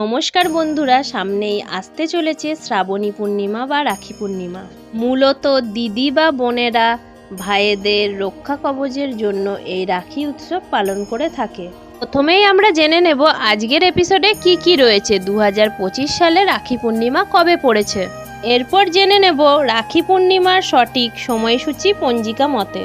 নমস্কার বন্ধুরা, সামনেই আসতে চলেছে শ্রাবণী পূর্ণিমা বা রাখি পূর্ণিমা। মূলত দিদি বা বোনেরা ভাইয়েদের রক্ষা কবচের জন্য এই রাখি উৎসব পালন করে থাকে। প্রথমেই আমরা জেনে নেব আজকের এপিসোডে কি কি রয়েছে দু হাজার পঁচিশ সালে রাখি পূর্ণিমা কবে পড়েছে। এরপর জেনে নেব রাখি পূর্ণিমার সঠিক সময়সূচি পঞ্জিকা মতে।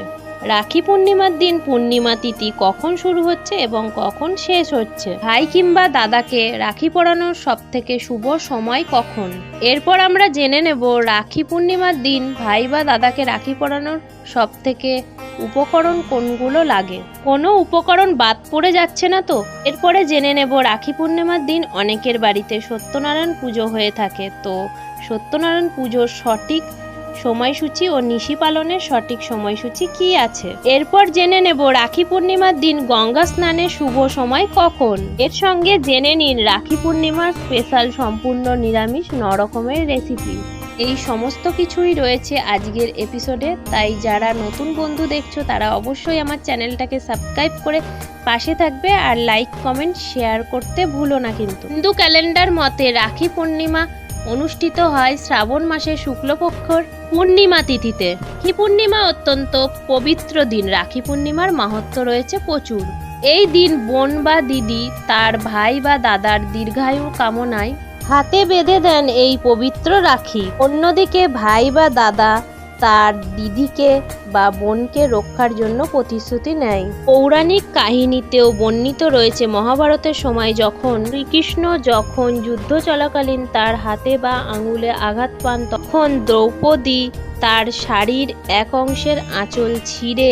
রাখি পূর্ণিমার দিন পূর্ণিমা তিথি কখন শুরু হচ্ছে এবং কখন শেষ হচ্ছে? ভাই কিংবা দাদাকে রাখি পরানোর সব থেকে শুভ সময় কখন? এরপর আমরা জেনে নেব রাখি পূর্ণিমার দিন ভাই বা দাদাকে রাখি পরানোর সব থেকে উপকরণ কোনগুলো লাগে? কোনো উপকরণ বাদ পড়ে যাচ্ছে না তো? এরপরে জেনে নেব রাখি পূর্ণিমার দিন অনেকের বাড়িতে সত্যনারায়ণ পুজো হয়ে থাকে। তো সত্যনারায়ণ পুজোর সঠিক সময়সূচি ও নিশি পালনের সঠিক সময়সূচি কি আছে? এরপর জেনে নেব রাখি পূর্ণিমার দিন গঙ্গা স্নানের শুভ সময় কখন? এর সঙ্গে জেনে নিন রাখি পূর্ণিমার স্পেশাল সম্পূর্ণ নিরামিষ ন রকমের রেসিপি। এই সমস্ত কিছুই রয়েছে আজকের এপিসোডে, তাই যারা নতুন বন্ধু দেখছ, তারা অবশ্যই আমার চ্যানেলটাকে সাবস্ক্রাইব করে পাশে থাকবে আর লাইক, কমেন্ট, শেয়ার করতে ভুলো না কিন্তু। হিন্দু ক্যালেন্ডার মতে রাখি পূর্ণিমা অনুষ্ঠিত হয় শ্রাবণ মাসে শুক্লপক্ষর পূর্ণিমা তিথিতে। কি পূর্ণিমা? অত্যন্ত পবিত্র দিন। রাখি পূর্ণিমার মাহাত্ম রয়েছে প্রচুর। এই দিন বোন বা দিদি, তার ভাই বা দাদার দীর্ঘায়ু কামনায় হাতে বেঁধে দেন এই পবিত্র রাখি। অন্যদিকে ভাই বা দাদা তার দিদিকে বা বোনকে রক্ষার জন্য প্রতিশ্রুতি নেয়। পৌরাণিক কাহিনীতেও বর্ণিত রয়েছে, মহাভারতের সময় যখন শ্রীকৃষ্ণ যখন যুদ্ধ চলাকালীন তার হাতে বা আঙুলে আঘাত পান, তখন দ্রৌপদী তার শাড়ির এক অংশের আঁচল ছিঁড়ে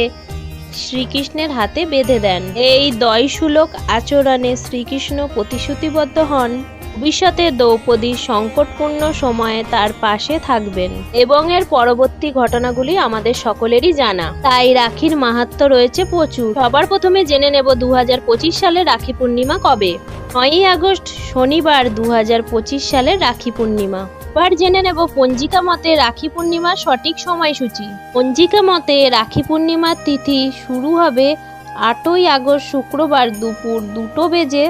শ্রীকৃষ্ণের হাতে বেঁধে দেন। এই দয়সুলক আচরণে শ্রীকৃষ্ণ প্রতিশ্রুতিবদ্ধ হন। ভবিষ্যতে দ্রৌপদীর সংকটপূর্ণ সময়ে তার পাশে থাকবেন এবং এর পরবর্তী ঘটনাগুলি আমাদের সকলেরই জানা। তাই রাখির মাহাত্ম রয়েছে প্রচুর। সবার প্রথমে জেনে নেব দু হাজার পঁচিশ সালে রাখি পূর্ণিমা কবে। নয়ই আগস্ট, শনিবার দু হাজার পঁচিশ সালে রাখি পূর্ণিমা। এবার জেনে নেব পঞ্জিকা মতে রাখি পূর্ণিমার সঠিক সময়সূচি। পঞ্জিকা মতে রাখি পূর্ণিমার তিথি শুরু হবে আটই আগস্ট শুক্রবার দুপুর দুটো বেজে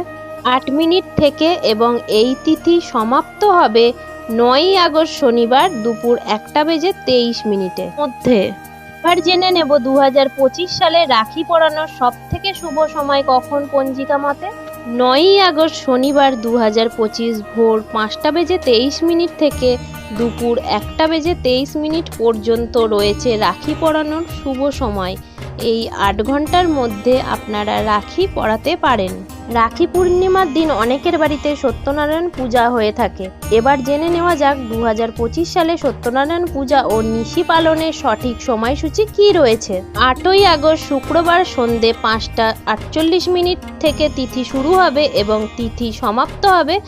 আট মিনিট থেকে এবং এই তিথি সমাপ্ত হবে নয়ই আগস্ট শনিবার দুপুর একটা বেজে তেইশ মিনিটে। মধ্যে। এবার জেনে নেব দু হাজার পঁচিশ সালে রাখি পরানোর সব থেকে শুভ সময় কখন পঞ্জিকা মতে? নয়ই আগস্ট শনিবার দু হাজার পঁচিশ ভোর পাঁচটা বেজে তেইশ মিনিট থেকে দুপুর একটা বেজে তেইশ মিনিট পর্যন্ত রয়েছে রাখি পরানোর শুভ সময়। এই আট ঘণ্টার মধ্যে আপনারা রাখি পরাতে পারেন। রাখি পূর্ণিমার দিন অনেকের বাড়িতে সত্যনারায়ণ পূজা হয়ে থাকে। এবার জেনে নেওয়া যাক দু হাজার পঁচিশ সালে সত্যনারায়ণ পূজা ও নিশি পালনের সঠিক সময়সূচি কি রয়েছে। আটই আগস্ট শুক্রবার সন্ধে পাঁচটা আটচল্লিশ মিনিট থেকে তিথি শুরু হবে এবং তিথি সমাপ্ত হবে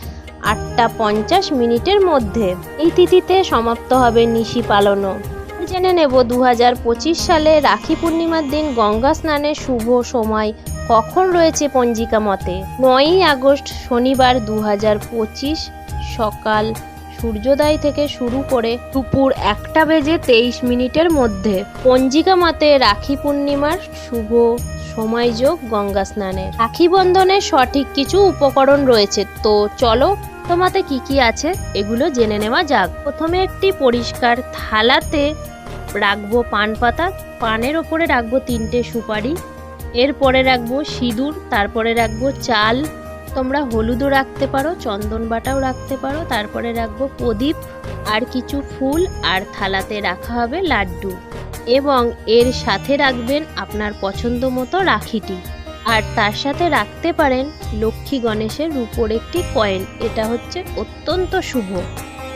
আটটা পঞ্চাশ মিনিটের মধ্যে। এই তিথিতে সমাপ্ত হবে নিশি পালনও। জেনে নেব দু হাজার পঁচিশ সালে রাখি পূর্ণিমার দিন গঙ্গা স্নানের শুভ সময় কখন রয়েছে পঞ্জিকা মতে? নয়ই আগস্ট, শনিবার দু পঁচিশ, সকাল সূর্যোদয় থেকে শুরু করে দুপুর একটা বেজে তেইশ মিনিটের মধ্যে। পঞ্জিকা মতে রাখি পূর্ণিমার শুভ সময়যোগ গঙ্গা স্নানের। রাখি বন্ধনের সঠিক কিছু উপকরণ রয়েছে। তো চলো, তোমাতে কি কি আছে? এগুলো জেনে নেওয়া যাক। প্রথমে একটি পরিষ্কার থালাতে রাখব পান পাতা। পানের ওপরে রাখব তিনটে সুপারি। এরপরে রাখব সিঁদুর তারপরে রাখব চাল। তোমরা হলুদও রাখতে পারো, চন্দন বাটাও রাখতে পারো। তারপরে রাখব প্রদীপ, আর কিছু ফুল, আর থালাতে রাখা হবে লাড্ডু। এবং এর সাথে রাখবেন আপনার পছন্দ মতো রাখিটি। আর তার সাথে রাখতে পারেন লক্ষ্মী গণেশের রূপোর একটি কয়েন। এটা হচ্ছে অত্যন্ত শুভ।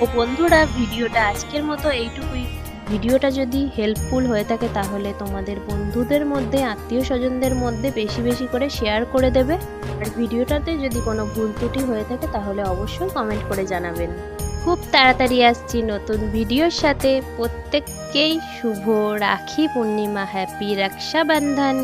ও বন্ধুরা, ভিডিওটা আজকের মতো এইটুকুই। ভিডিওটা যদি হেল্পফুল হয়ে থাকে তাহলে তোমাদের বন্ধুদের মধ্যে আত্মীয় স্বজনদের মধ্যে বেশি বেশি করে শেয়ার করে দেবে। আর ভিডিওটাতে যদি কোনো ভুল ত্রুটি হয়ে থাকে তাহলে অবশ্যই কমেন্ট করে জানাবেন। খুব তাড়াতাড়ি আসছি নতুন ভিডিওর সাথে। প্রত্যেককেই শুভ রাখি, পূর্ণিমা হ্যাপি রক্ষাবন্ধন।